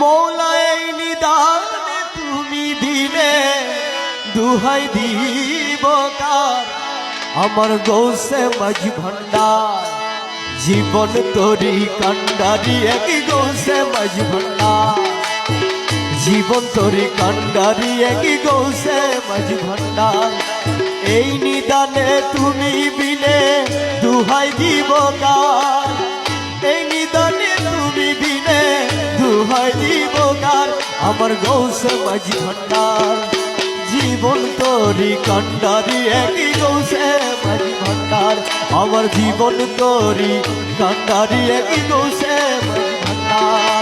মৌলাই নিদান তুমি দিলে, দুহাই দিব আমার গৌসে মাঝ ভণ্ডার জীবন তরি কান্ডারি একই গৌসে মাঝ ভণ্ডার জীবন তরি কান্ডারি একই গৌসে মাঝ ভণ্ডার এই নিদানে তুমি বিনে আমার গৌসে মাঝি ভণ্ডার জীবন তরি কান্ডারি একই গৌসে মাঝি ভণ্ডার আমার জীবন তরি কান্ডারি একই গৌসে মাঝি ভণ্ডার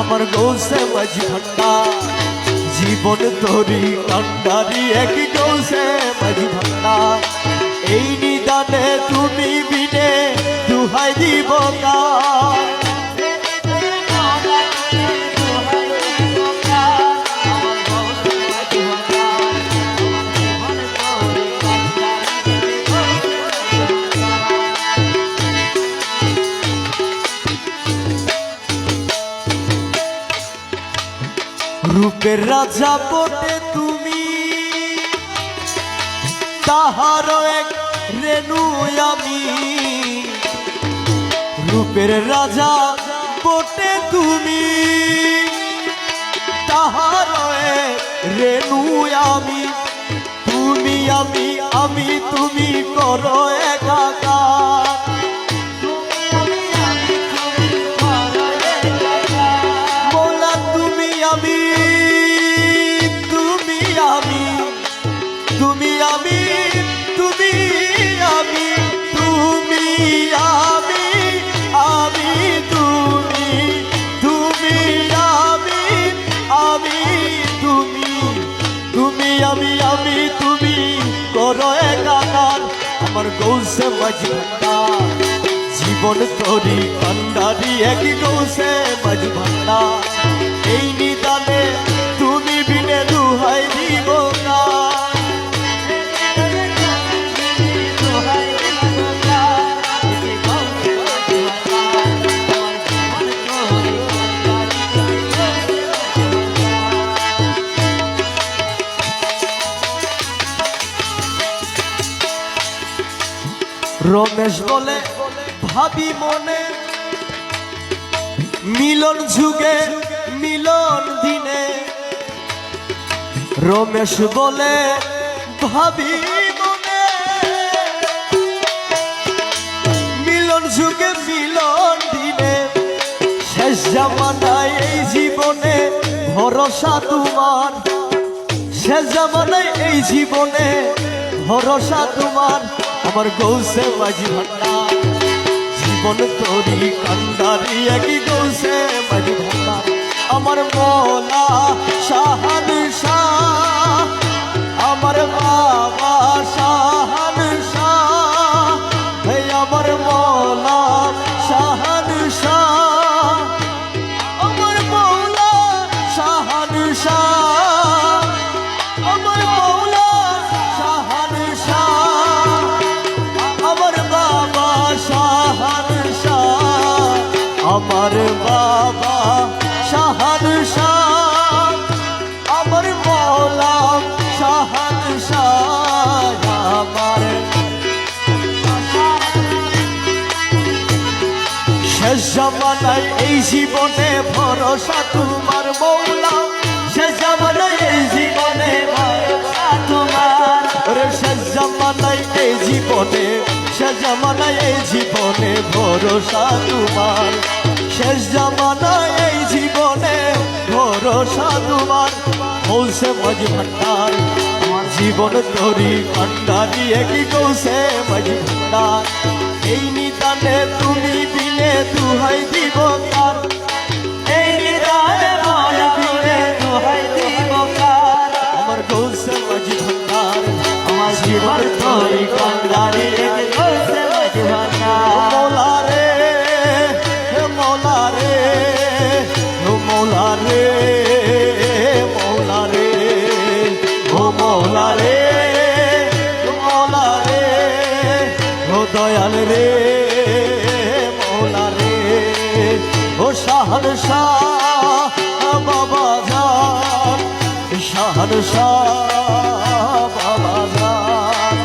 আমার গৌসে মাঝি ভান্ডা জীবন তরি কান্ডারি এক গৌসে মাঝি ভান্ডা এই নিদানে তুমি বিনে দুহাই দিব কার রূপের রাজা বটে তুমি। তাহার এক রেণু আমি। রূপের রাজা বটে তুমি। তাহার এক রেণু আমি। তুমি আমি আমি তুমি করো একাকার। গৌসে ভান্ডার জীবন তরি ভান্ডারি এক গৌসে ভান্ডার এই রমেশ বলে, ভাবি মনে, মিলন যুগে, মিলন দিনে। রমেশ বলে, ভাবি মনে, মিলন যুগে, মিলন দিনে। শেষ জামানায় এই জীবনে ভরসা তোমার। শেষ জামানায় এই জীবনে ভরসা তোমার। আমার গৌসে মাঝি ভাটা জীবন তরি কান্দারি একই গৌসে মাঝি ভাটা আমার মোলা শাহান শাহ, আমার বাবা শাহান আমার বাবা শাহান শাহ আমার মৌলা শাহান শাহ আমার শেষ জামানায় এই জীবনে ভরসা তোমার মৌলা শেষ জামানায় এই জীবনে জীবনে, শেষ জামানায় জীবনে ভরসা তোমার। শেষ জামানায় এই জীবনে ভরসা তোমার বলছে মাঝ ভান্ডার, আমার জীবন তরি ভান্ডারিয়ে কি কৌছে মাঝ ভান্ডার? এই নিদানে তুমি বিনে দুহাই দিব কার? এই নিদানে মন দুহাই দিব কার? আমার কৌছে মাঝ ভান্ডার, আমার জীবন তরি ভান্ডারিয়ে কি শাহ বাবা যান। শাহর বাবা যান।